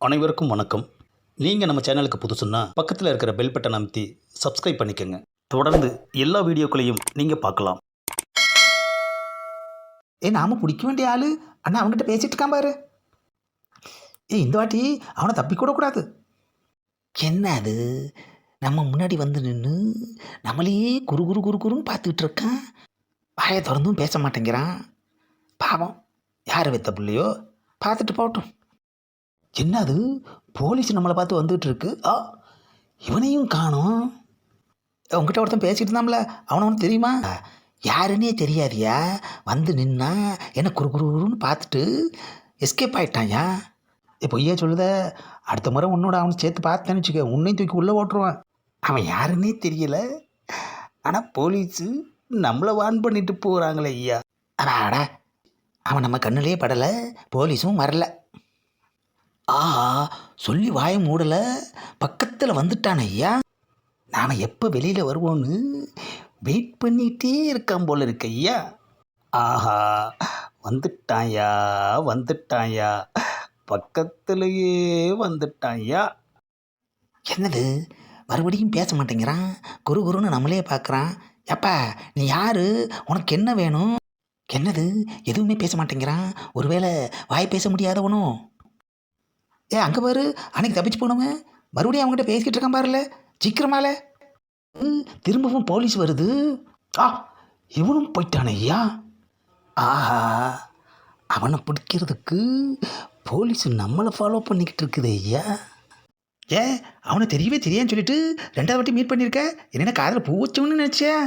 அனைவருக்கும் வணக்கம். நீங்கள் நம்ம சேனலுக்கு புதுசுன்னா பக்கத்தில் இருக்கிற பெல் பட்டன் அமைத்தி சப்ஸ்கிரைப் பண்ணிக்கோங்க. தொடர்ந்து எல்லா வீடியோக்களையும் நீங்கள் பார்க்கலாம். ஏ நாம பிடிக்க வேண்டிய ஆள் அண்ணா அவன்கிட்ட பேசிட்டு இருக்கான் பாரு. ஏய் இந்த வாட்டி அவனை தப்பி கூடாது. என்ன அது? நம்ம முன்னாடி வந்து நின்று நம்மளையே குரு குரு குரு குருன்னு பார்த்துக்கிட்டு இருக்கான். வாயை திறந்தும் பேச மாட்டேங்கிறான். பாவம். யார் வைத்த பிள்ளையோ? பார்த்துட்டு போகட்டும். என்னது? போலீஸ் நம்மளை பார்த்து வந்துட்டு இருக்கு ஆ இவனையும் காணும். உங்ககிட்ட ஒருத்தன் பேசிகிட்டு இருந்தாம்ல அவனை தெரியுமா? யாருன்னே தெரியாதியா? வந்து நின்னா என்ன குறு குருன்னு பார்த்துட்டு எஸ்கேப் ஆகிட்டாயா பொய்யா சொல்லுத. அடுத்த முறை உன்னோட அவனை சேர்த்து பார்த்தேன்னு வச்சுக்க உன்னையும் தூக்கி உள்ளே ஓட்டுருவான். அவன் யாருன்னே தெரியல. ஆனால் போலீஸு நம்மளை வான் பண்ணிட்டு போகிறாங்களே ஐயா. அடா. அவன் நம்ம கண்ணுலேயே படலை போலீஸும் வரல. ஆஹா சொல்லி வாய மூடலை. பக்கத்தில் வந்துட்டான் ஐயா. நாம் எப்போ வெளியில் வருவோன்னு வெயிட் பண்ணிகிட்டே இருக்கான் போல இருக்கு ஐயா. ஆஹா வந்துட்டாயா வந்துட்டாயா பக்கத்துலேயே வந்துட்டாயா என்னது? மறுபடியும் பேச மாட்டேங்கிறான்? குரு குருன்னு நம்மளே பார்க்குறான் எப்பா நீ யாரு? உனக்கு என்ன வேணும்? என்னது? எதுவுமே பேச மாட்டேங்கிறான். ஒருவேளை வாய் பேச முடியாதவனும் ஏ அங்கே பாரு. அன்னைக்கு தப்பிச்சு போனவன் மறுபடியும் அவங்ககிட்ட பேசிக்கிட்டு இருக்கான் பாருல. சீக்கிரமால. ம், திரும்பவும் போலீஸ் வருது. ஆ இவனும் போயிட்டானே ஐயா. ஆஹா அவனை பிடிக்கிறதுக்கு போலீஸ் நம்மளை ஃபாலோ பண்ணிக்கிட்டு இருக்குது ஐயா. ஏ அவனை தெரியவே தெரியான்னு சொல்லிட்டு ரெண்டாவது வாட்டி மீட் பண்ணியிருக்க என்னென்ன காதில் பூ வச்சவனு நினச்சேன்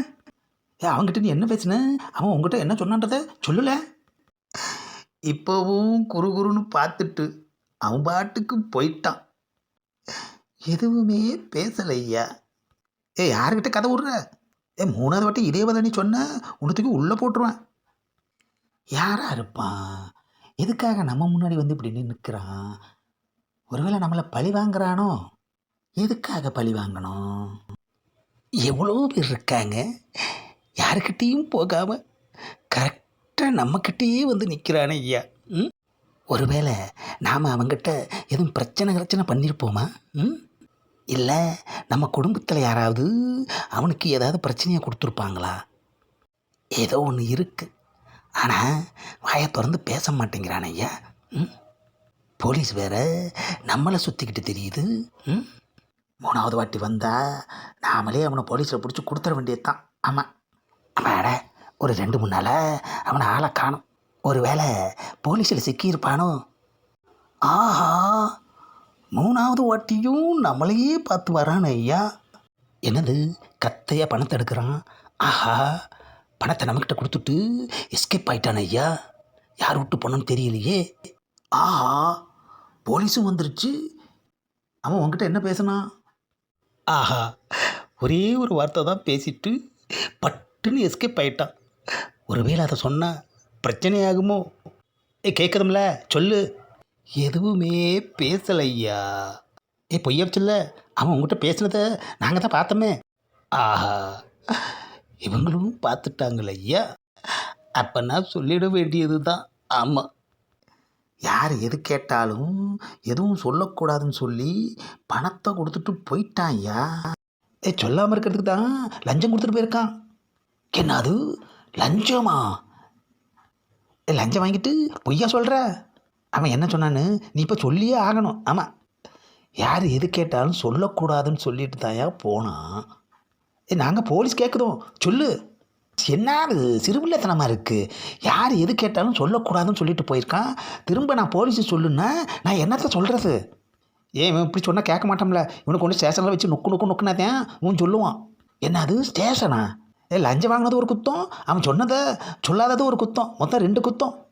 ஏ அவங்ககிட்ட நீ என்ன பேசுன? அவன் உங்ககிட்ட என்ன சொன்னான்றத சொல்லல. இப்போவும் குறு குருன்னு பார்த்துட்டு அவன் பாட்டுக்கு போயிட்டான். எதுவுமே பேசலையா? ஏ யாருக்கிட்ட கதை விடுற? ஏ மூணாவது வாட்டி இதே வதை நீ சொன்ன உனத்துக்கு உள்ளே போட்டுருவேன். யாரா இருப்பான்? எதுக்காக நம்ம முன்னாடி வந்து இப்படி நிற்கிறான் ஒருவேளை நம்மளை பழி வாங்குறானோ? எதுக்காக பழி வாங்கணும்? எவ்வளோ பேர் இருக்காங்க? யாருக்கிட்டேயும் போகாமல் கரெக்டாக நம்மக்கிட்டேயே வந்து நிற்கிறானே ஐயா. ம்? ஒருவேளை நாம் அவங்ககிட்ட எதுவும் பிரச்சனை கிரச்சனை பண்ணியிருப்போமா ம்? இல்லை நம்ம குடும்பத்தில் யாராவது அவனுக்கு ஏதாவது பிரச்சனையை கொடுத்துருப்பாங்களா? ஏதோ ஒன்று இருக்குது ஆனால் வாயை திறந்து பேச மாட்டேங்கிறான் ஐயா. ம்? போலீஸ் வேற நம்மளை சுற்றிக்கிட்டு தெரியுது. ம்? மூணாவது வாட்டி வந்தால் நாமளே அவனை போலீஸில் பிடிச்சி கொடுத்துட வேண்டியது தான் ஆமாம் அவன் ஒரு ரெண்டு மூணு நாளாக அவனை ஆளை காணும். ஒரு வேளை போலீஸில் சிக்கியிருப்பானோ? ஆஹா! மூணாவது வாட்டியும் நம்மளையே பார்த்து வரான் ஐயா. என்னது? கத்தையாக பணத்தை எடுக்கிறான்? ஆஹா! பணத்தை நம்மக்கிட்ட கொடுத்துட்டு எஸ்கேப் ஆயிட்டான் ஐயா. யார் விட்டு போனோன்னு தெரியலையே. ஆஹா! போலீஸும் வந்துருச்சு. அவன் உன்கிட்ட என்ன பேசினான் ஆஹா! ஒரே ஒரு வார்த்தை தான் பேசிட்டு பட்டுன்னு எஸ்கேப் ஆயிட்டான். ஒருவேளை அதை சொன்னால் பிரச்சனையாகுமோ? ஏ கேட்குதும்ல சொல்லு. எதுவுமே பேசலையா? ஏ பொய்யா சொல்ல அவன் உங்ககிட்ட பேசினதை நாங்கள் தான் பார்த்தோமே. ஆஹா இவங்களும் பார்த்துட்டாங்களே ஐயா. அப்போ நான் சொல்லிட வேண்டியது தான் ஆமாம் யார் எது கேட்டாலும் எதுவும் சொல்லக்கூடாதுன்னு சொல்லி பணத்தை கொடுத்துட்டு போயிட்டான் ஐயா. ஏ சொல்லாமல் இருக்கிறதுக்கு தான் லஞ்சம் கொடுத்துட்டு போயிருக்கான். என்ன அது லஞ்சமா? லஞ்சம் வாங்கிட்டு பொய்யா சொல்கிற அவன் என்ன சொன்னான்னு நீ இப்போ சொல்லியே ஆகணும். ஆமாம் யார் எது கேட்டாலும் சொல்லக்கூடாதுன்னு சொல்லிட்டு தாயா போனான் ஏ நாங்கள் போலீஸ் கேட்குதோம் சொல்லு. என்ன சிறுபிள்ளைத்தனமாக இருக்குது யார் எது கேட்டாலும் சொல்லக்கூடாதுன்னு சொல்லிட்டு போயிருக்கான். திரும்ப நான் போலீஸு சொல்லுன்னா நான் என்னத்த சொல்கிறது ஏன் இவன் இப்படி சொன்னால் கேட்க மாட்டோம்ல இவனுக்கு கொண்டு ஸ்டேஷனில் வச்சு நொக்கு நொக்கு நொக்குனாதான் இவன் சொல்லுவான். என்னது? ஸ்டேஷனா? லஞ்சம் வாங்கினது ஒரு குத்தம். அவன் சொன்னதை சொல்லாதது ஒரு குத்தம். மொத்தம் ரெண்டு குத்தம்.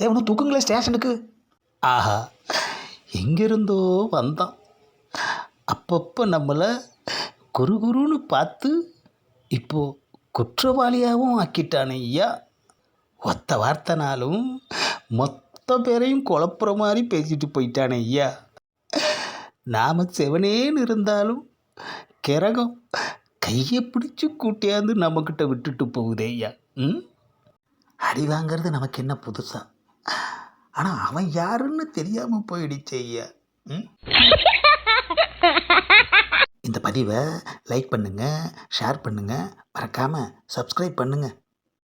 ஏ ஒன்று தூக்குங்களே ஸ்டேஷனுக்கு. ஆஹா. எங்கிருந்தோ வந்தான். அப்பப்போ நம்மளை குரு குருன்னு பார்த்து இப்போது குற்றவாளியாகவும் ஆக்கிட்டானே ஐயா. ஒத்த வார்த்தைனாலும் மொத்த பேரையும் குழப்புற மாதிரி பேசிட்டு போயிட்டானே ஐயா. நாம் செவனேன்னு இருந்தாலும் கிரகம் கையை பிடிச்சி கூட்டியாந்து நம்மக்கிட்ட விட்டுட்டு போகுதே ஐயா. ம்? அடி வாங்கிறது நமக்கு என்ன புதுசா? ஆனால் அவன் யாருன்னு தெரியாமல் போயிடுச்சு ஐயா. ம்? இந்த பதிவை லைக் பண்ணுங்கள் ஷேர் பண்ணுங்கள் மறக்காமல் சப்ஸ்கிரைப் பண்ணுங்கள்